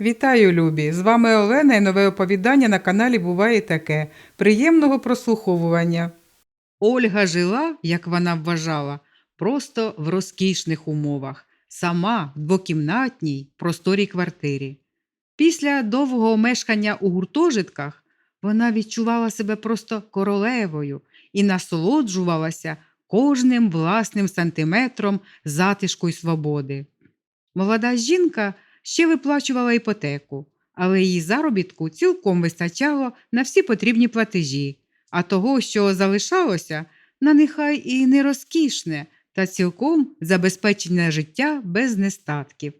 Вітаю, любі! З вами Олена і нове оповідання на каналі Буває таке. Приємного прослуховування. Ольга жила, як вона вважала, просто в розкішних умовах, сама в двокімнатній просторій квартирі. Після довгого мешкання у гуртожитках вона відчувала себе просто королевою і насолоджувалася кожним власним сантиметром затишку й свободи. Молода жінка ще виплачувала іпотеку, але її заробітку цілком вистачало на всі потрібні платежі, а того, що залишалося, на нехай і не розкішне та цілком забезпечене життя без нестатків.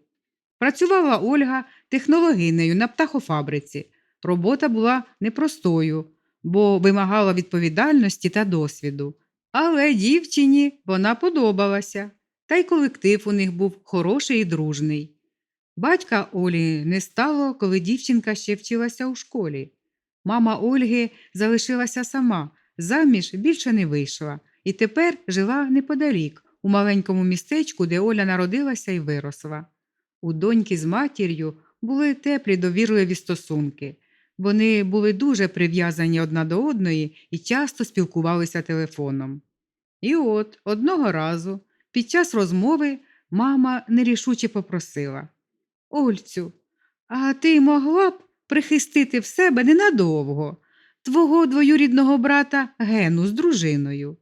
Працювала Ольга технологинею на птахофабриці. Робота була непростою, бо вимагала відповідальності та досвіду. Але дівчині вона подобалася, та й колектив у них був хороший і дружний. Батька Олі не стало, коли дівчинка ще вчилася у школі. Мама Ольги залишилася сама, заміж більше не вийшла, і тепер жила неподалік, у маленькому містечку, де Оля народилася і виросла. У доньки з матір'ю були теплі довірливі стосунки. Вони були дуже прив'язані одна до одної і часто спілкувалися телефоном. І от одного разу, під час розмови, мама нерішуче попросила Ольцю, а ти могла б прихистити в себе ненадовго твого двоюрідного брата Гену з дружиною.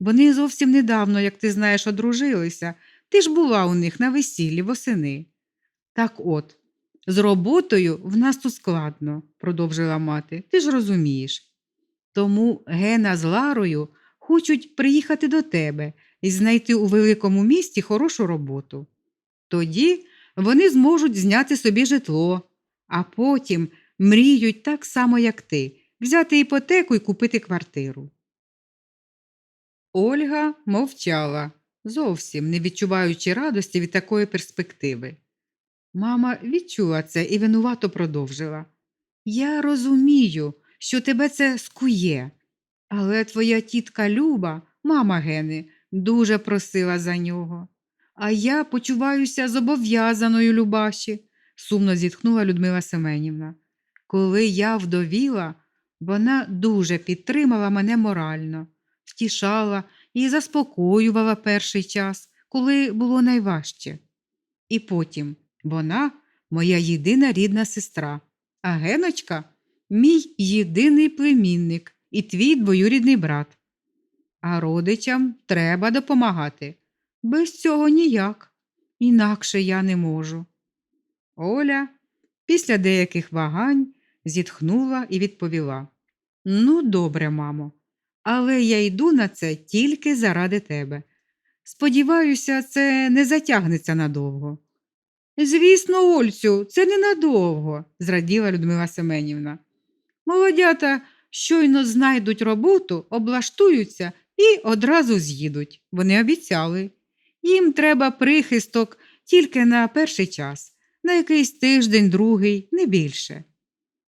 Вони зовсім недавно, як ти знаєш, одружилися. Ти ж була у них на весіллі восени. Так от, з роботою в нас тут складно, продовжила мати, ти ж розумієш. Тому Гена з Ларою хочуть приїхати до тебе і знайти у великому місті хорошу роботу. Тоді вони зможуть зняти собі житло, а потім мріють так само, як ти, взяти іпотеку і купити квартиру. Ольга мовчала, зовсім не відчуваючи радості від такої перспективи. Мама відчула це і винувато продовжила. Я розумію, що тебе це скує, але твоя тітка Люба, мама Гени, дуже просила за нього. А я почуваюся зобов'язаною Любаші, сумно зітхнула Людмила Семенівна. Коли я вдовіла, вона дуже підтримала мене морально, втішала і заспокоювала перший час, коли було найважче. І потім вона моя єдина рідна сестра, а Геночка мій єдиний племінник і твій двоюрідний брат. А родичам треба допомагати. Без цього ніяк, інакше я не можу. Оля після деяких вагань зітхнула і відповіла Ну, добре, мамо, але я йду на це тільки заради тебе. Сподіваюся, це не затягнеться надовго. Звісно, Ольцю, це ненадовго, зраділа Людмила Семенівна. Молодята щойно знайдуть роботу, облаштуються і одразу з'їдуть. Вони обіцяли. Їм треба прихисток тільки на перший час, на якийсь тиждень, другий, не більше.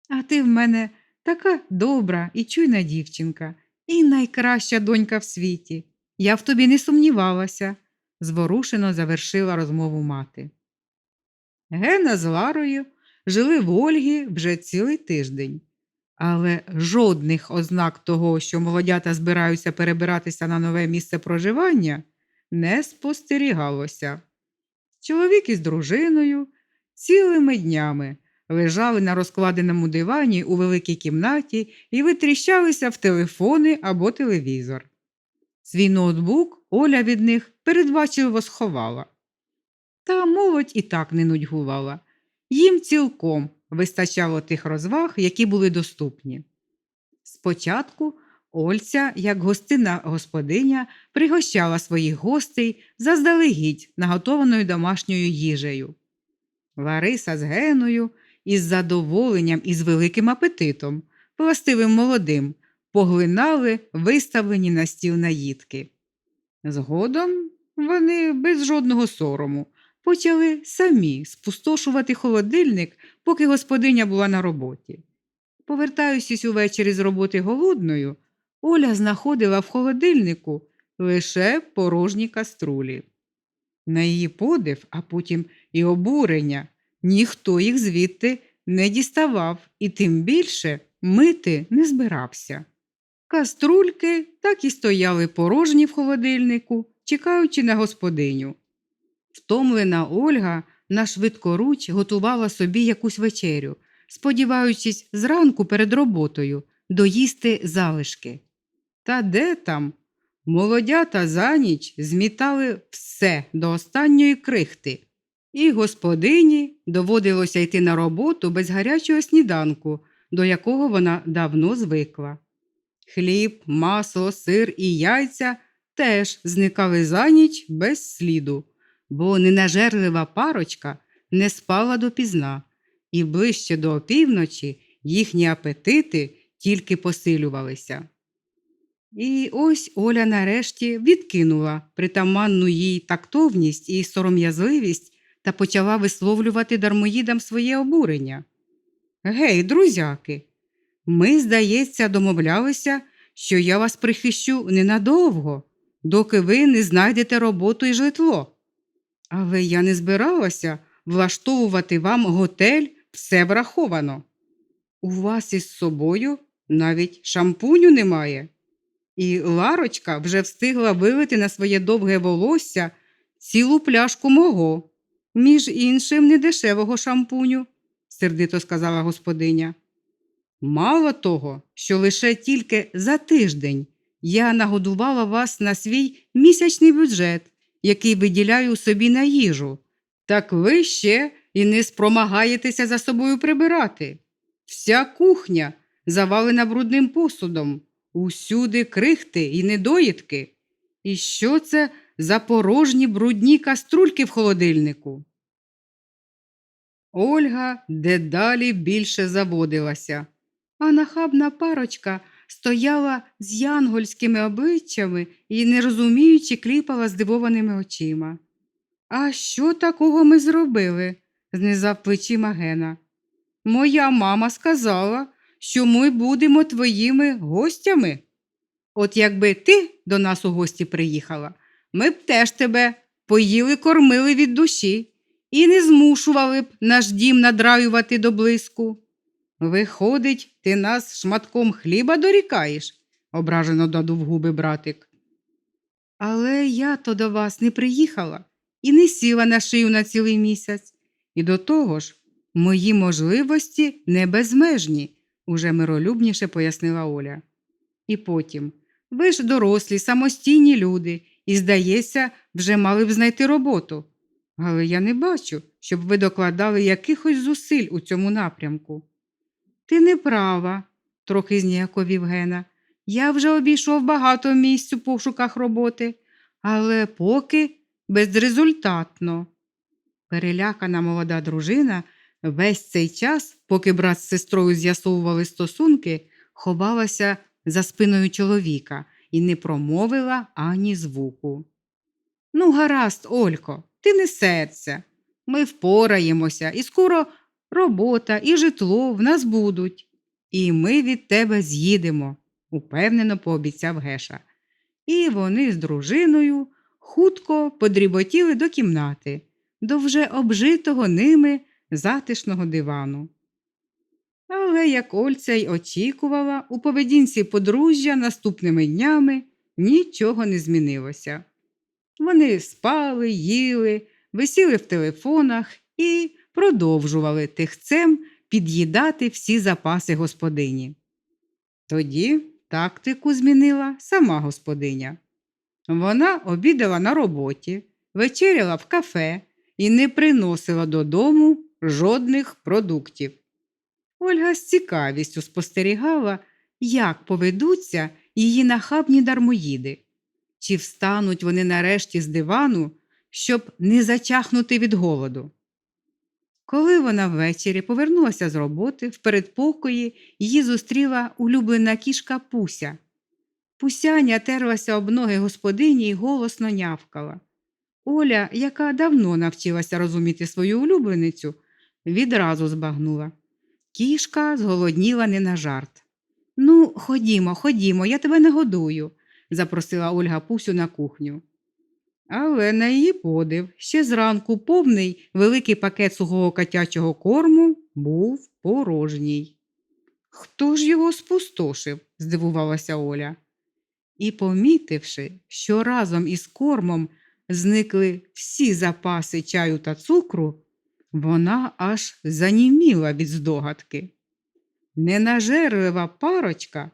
А ти в мене така добра і чуйна дівчинка, і найкраща донька в світі. Я в тобі не сумнівалася, зворушено завершила розмову мати. Гена з Ларою жили в Ольгі вже цілий тиждень, але жодних ознак того, що молодята збираються перебиратися на нове місце проживання, не спостерігалося. Чоловік із дружиною цілими днями лежали на розкладеному дивані у великій кімнаті і витріщалися в телефони або телевізор. Свій ноутбук Оля від них передбачливо сховала. Та молодь і так не нудьгувала. Їм цілком вистачало тих розваг, які були доступні. Спочатку Ольця, як гостинна господиня, пригощала своїх гостей заздалегідь наготованою домашньою їжею. Лариса з Геною із задоволенням і з великим апетитом, властивим молодим, поглинали виставлені на стіл наїдки. Згодом вони без жодного сорому почали самі спустошувати холодильник, поки господиня була на роботі. Повертаючись увечері з роботи голодною, Оля знаходила в холодильнику лише порожні каструлі. На її подив, а потім і обурення, ніхто їх звідти не діставав і тим більше мити не збирався. Каструльки так і стояли порожні в холодильнику, чекаючи на господиню. Втомлена Ольга на швидкоруч готувала собі якусь вечерю, сподіваючись зранку перед роботою доїсти залишки. Та де там? Молодята за ніч змітали все до останньої крихти, і господині доводилося йти на роботу без гарячого сніданку, до якого вона давно звикла. Хліб, масло, сир і яйця теж зникали за ніч без сліду, бо ненажерлива парочка не спала допізна, і ближче до опівночі їхні апетити тільки посилювалися. І ось Оля нарешті відкинула притаманну їй тактовність і сором'язливість та почала висловлювати дармоїдам своє обурення. Гей, друзяки, ми, здається, домовлялися, що я вас прихищу ненадовго, доки ви не знайдете роботу і житло. Але я не збиралася влаштовувати вам готель, все враховано. У вас із собою навіть шампуню немає. І Ларочка вже встигла вилити на своє довге волосся цілу пляшку мого, між іншим недешевого шампуню, сердито сказала господиня. Мало того, що лише тільки за тиждень я нагодувала вас на свій місячний бюджет, який виділяю собі на їжу, так ви ще і не спромагаєтеся за собою прибирати. Вся кухня завалена брудним посудом, усюди крихти і недоїдки. І що це за порожні брудні каструльки в холодильнику? Ольга дедалі більше заводилася, а нахабна парочка стояла з янгольськими обличчями і, не розуміючи, кліпала здивованими очима. А що такого ми зробили? знизав плечима Гена. Моя мама сказала, що ми будемо твоїми гостями. От якби ти до нас у гості приїхала, ми б теж тебе поїли, кормили від душі і не змушували б наш дім надраювати до блиску. Виходить, ти нас шматком хліба дорікаєш, ображено додув губи братик. Але я то до вас не приїхала і не сіла на шию на цілий місяць. І до того ж, мої можливості не безмежні, уже миролюбніше пояснила Оля. І потім, ви ж дорослі, самостійні люди, і, здається, вже мали б знайти роботу. Але я не бачу, щоб ви докладали якихось зусиль у цьому напрямку. Ти не права, трохи зніяковів Гена. Я вже обійшов багато місць у пошуках роботи, але поки безрезультатно. Перелякана молода дружина весь цей час, поки брат з сестрою з'ясовували стосунки, ховалася за спиною чоловіка і не промовила ані звуку. Ну, гаразд, Олько, ти не серця. Ми впораємося, і скоро робота і житло в нас будуть. І ми від тебе з'їдемо, упевнено пообіцяв Геша. І вони з дружиною хутко подріботіли до кімнати, до вже обжитого ними затишного дивану. Але як Ольця й очікувала, у поведінці подружжя наступними днями нічого не змінилося. Вони спали, їли, висіли в телефонах і продовжували тихцем під'їдати всі запаси господині. Тоді тактику змінила сама господиня. Вона обідала на роботі, вечеряла в кафе і не приносила додому жодних продуктів. Ольга з цікавістю спостерігала, як поведуться її нахабні дармоїди, чи встануть вони нарешті з дивану, щоб не зачахнути від голоду. Коли вона ввечері повернулася з роботи, в передпокої її зустріла улюблена кішка Пуся. Пусяня терлася об ноги господині і голосно нявкала. Оля, яка давно навчилася розуміти свою улюбленицю, відразу збагнула. Кішка зголодніла не на жарт. Ну, ходімо, ходімо, я тебе не годую, запросила Ольга Пусю на кухню. Але на її подив, ще зранку повний великий пакет сухого котячого корму був порожній. Хто ж його спустошив? здивувалася Оля. І, помітивши, що разом із кормом зникли всі запаси чаю та цукру, вона аж заніміла від здогадки. Ненажерлива парочка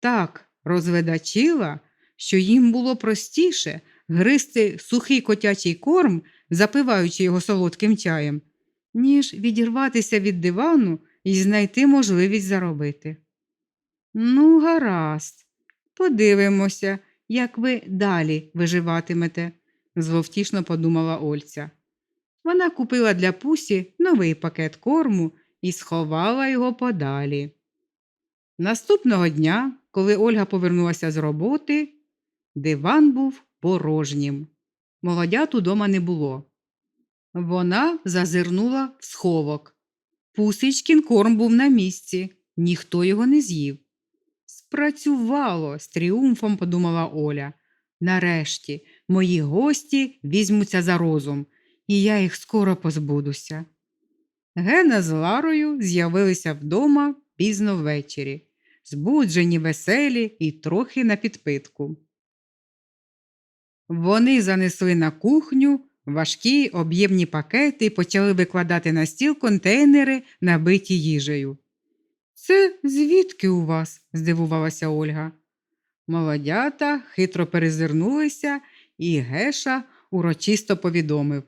так розведачила, що їм було простіше гризти сухий котячий корм, запиваючи його солодким чаєм, ніж відірватися від дивану і знайти можливість заробити. Ну, гаразд, подивимося, як ви далі виживатимете, зловтішно подумала Ольця. Вона купила для Пусі новий пакет корму і сховала його подалі. Наступного дня, коли Ольга повернулася з роботи, диван був порожнім. Молодят удома не було. Вона зазирнула в сховок. Пусичкін корм був на місці, ніхто його не з'їв. Спрацювало, з тріумфом подумала Оля. Нарешті мої гості візьмуться за розум, і я їх скоро позбудуся. Гена з Ларою з'явилися вдома пізно ввечері, збуджені, веселі і трохи на підпитку. Вони занесли на кухню важкі об'ємні пакети і почали викладати на стіл контейнери, набиті їжею. Це звідки у вас? здивувалася Ольга. Молодята хитро перезирнулися, і Геша урочисто повідомив.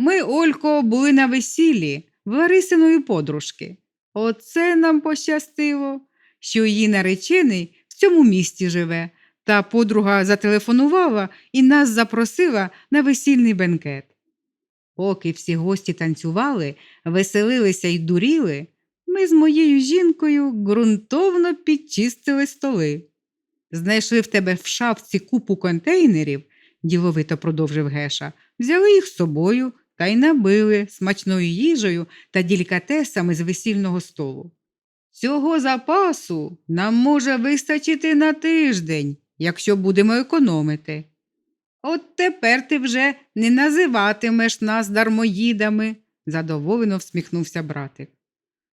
Ми, Олько, були на весіллі Ларисиної подружки. Оце нам пощастило, що її наречений в цьому місті живе, та подруга зателефонувала і нас запросила на весільний бенкет. Поки всі гості танцювали, веселилися й дуріли, ми з моєю жінкою ґрунтовно підчистили столи. Знайшли в тебе в шафці купу контейнерів, діловито продовжив Геша, взяли їх з собою та й набили смачною їжею та делікатесами з весільного столу. Цього запасу нам може вистачити на тиждень, якщо будемо економити. От тепер ти вже не називатимеш нас дармоїдами, задоволено всміхнувся братик.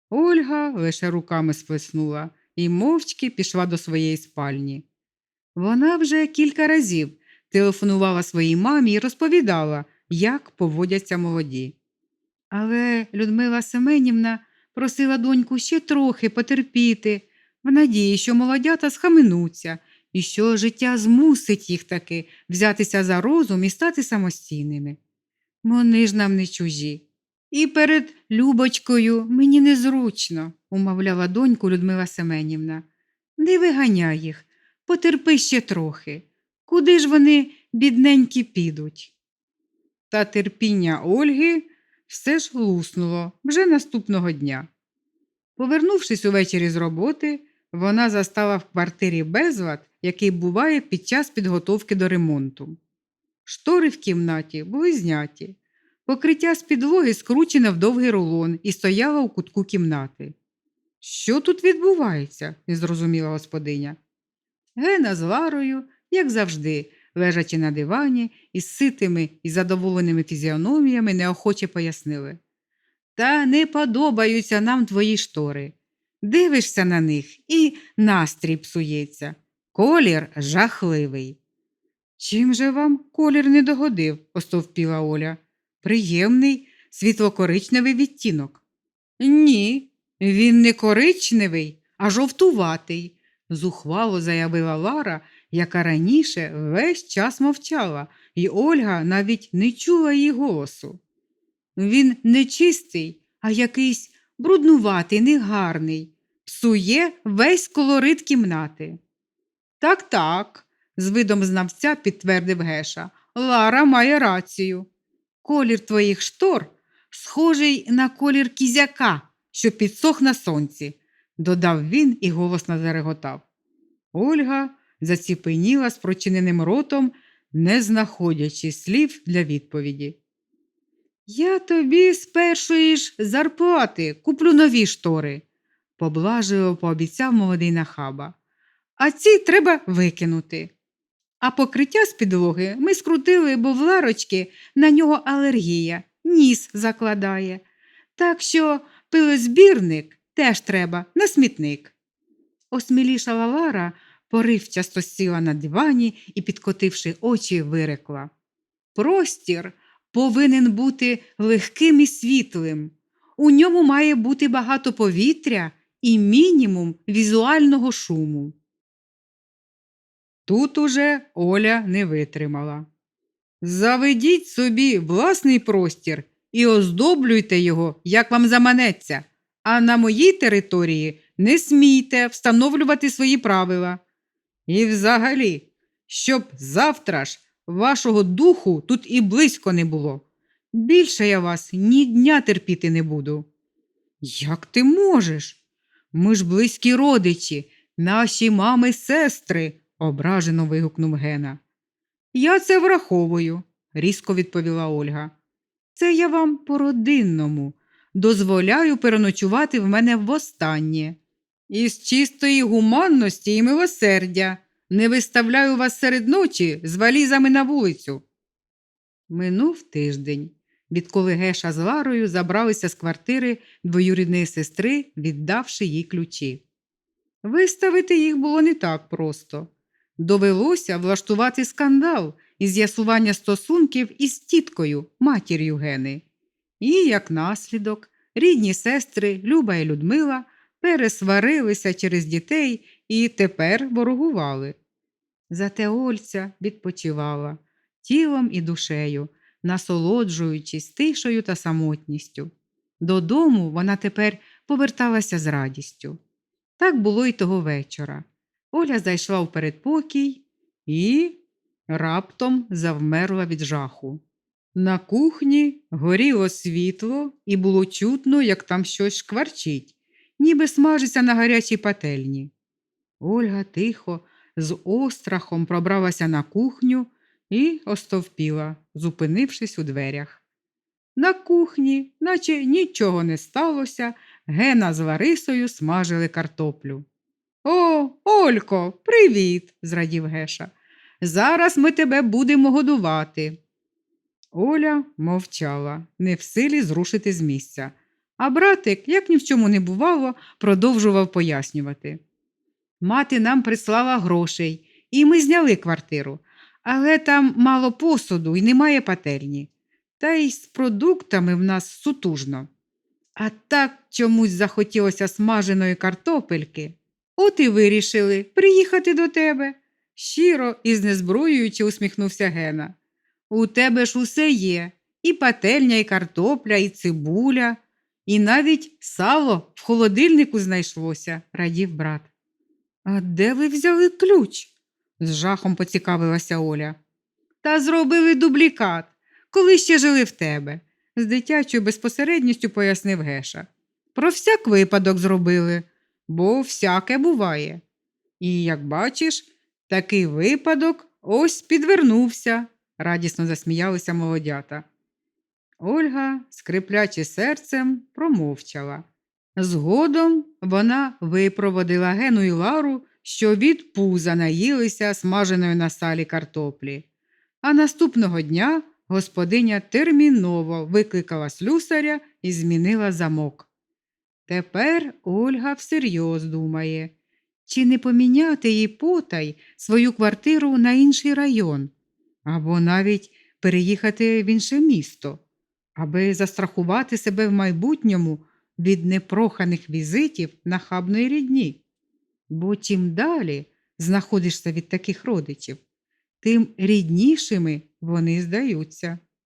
Ольга лише руками сплеснула і мовчки пішла до своєї спальні. Вона вже кілька разів телефонувала своїй мамі і розповідала, як поводяться молоді. Але Людмила Семенівна просила доньку ще трохи потерпіти, в надії, що молодята схаменуться і що життя змусить їх таки взятися за розум і стати самостійними. Вони ж нам не чужі. І перед Любочкою мені незручно, умовляла доньку Людмила Семенівна. Не виганяй їх, потерпи ще трохи. Куди ж вони, бідненькі, підуть? Та терпіння Ольги все ж луснуло вже наступного дня. Повернувшись увечері з роботи, вона застала в квартирі безлад, який буває під час підготовки до ремонту. Штори в кімнаті були зняті, покриття з підлоги скручене в довгий рулон і стояло у кутку кімнати. Що тут відбувається? не зрозуміла господиня. Гена з Ларою, як завжди, лежачи на дивані, із ситими і задоволеними фізіономіями, неохоче пояснили. Та не подобаються нам твої штори. Дивишся на них і настрій псується. Колір жахливий. Чим же вам колір не догодив? остовпіла Оля. Приємний світлокоричневий відтінок. Ні, він не коричневий, а жовтуватий, зухвало заявила Лара, яка раніше весь час мовчала, і Ольга навіть не чула її голосу. Він не чистий, а якийсь бруднуватий, негарний, псує весь колорит кімнати. Так, так, з видом знавця підтвердив Геша. Лара має рацію. Колір твоїх штор схожий на колір кізяка, що підсох на сонці, додав він і голосно зареготав. Ольга заціпеніла з прочиненим ротом, не знаходячи слів для відповіді. Я тобі з першої ж зарплати куплю нові штори, поблажливо пообіцяв молодий нахаба. А ці треба викинути. А покриття з підлоги ми скрутили, бо в Ларочки на нього алергія, ніс закладає. Так що пилозбірник теж треба на смітник. Осмілішала Лара, поривчасто сіла на дивані і, підкотивши очі, вирекла. Простір повинен бути легким і світлим. У ньому має бути багато повітря і мінімум візуального шуму. Тут уже Оля не витримала. Заведіть собі власний простір і оздоблюйте його, як вам заманеться, а на моїй території не смійте встановлювати свої правила. І взагалі, щоб завтра ж вашого духу тут і близько не було. Більше я вас ні дня терпіти не буду. Як ти можеш? Ми ж близькі родичі, наші мами сестри, ображено вигукнув Гена. Я це враховую, різко відповіла Ольга. Це я вам по-родинному. Дозволяю переночувати в мене востаннє. Із чистої гуманності і милосердя не виставляю вас серед ночі з валізами на вулицю. Минув тиждень, відколи Геша з Ларою забралися з квартири двоюрідної сестри, віддавши їй ключі. Виставити їх було не так просто. Довелося влаштувати скандал і з'ясування стосунків із тіткою, матір'ю Гени. І, як наслідок, рідні сестри Люба і Людмила пересварилися через дітей і тепер ворогували. Зате Ольця відпочивала тілом і душею, насолоджуючись тишою та самотністю. Додому вона тепер поверталася з радістю. Так було й того вечора. Оля зайшла в передпокій і раптом завмерла від жаху. На кухні горіло світло, і було чутно, як там щось шкварчить, ніби смажиться на гарячій пательні. Ольга тихо, з острахом пробралася на кухню і остовпіла, зупинившись у дверях. На кухні, наче нічого не сталося, Гена з Ларисою смажили картоплю. О, Олько, привіт, зрадів Геша. Зараз ми тебе будемо годувати. Оля мовчала, не в силі зрушити з місця, а братик, як ні в чому не бувало, продовжував пояснювати. Мати нам прислала грошей, і ми зняли квартиру, але там мало посуду і немає пательні. Та й з продуктами в нас сутужно. А так чомусь захотілося смаженої картопельки. От і вирішили приїхати до тебе. Щиро і знезброюючи усміхнувся Гена. У тебе ж усе є і пательня, і картопля, і цибуля, і навіть сало в холодильнику знайшлося, радів брат. А де ви взяли ключ? з жахом поцікавилася Оля. Та зробили дублікат, коли ще жили в тебе, з дитячою безпосередністю пояснив Геша. Про всяк випадок зробили, бо всяке буває. І, як бачиш, такий випадок ось підвернувся, радісно засміялися молодята. Ольга, скриплячи серцем, промовчала. Згодом вона випроводила Гену і Лару, що від пуза наїлися смаженої на салі картоплі. А наступного дня господиня терміново викликала слюсаря і змінила замок. Тепер Ольга всерйоз думає, чи не поміняти їй потай свою квартиру на інший район, або навіть переїхати в інше місто, аби застрахувати себе в майбутньому від непроханих візитів нахабної рідні. Бо чим далі знаходишся від таких родичів, тим ріднішими вони здаються.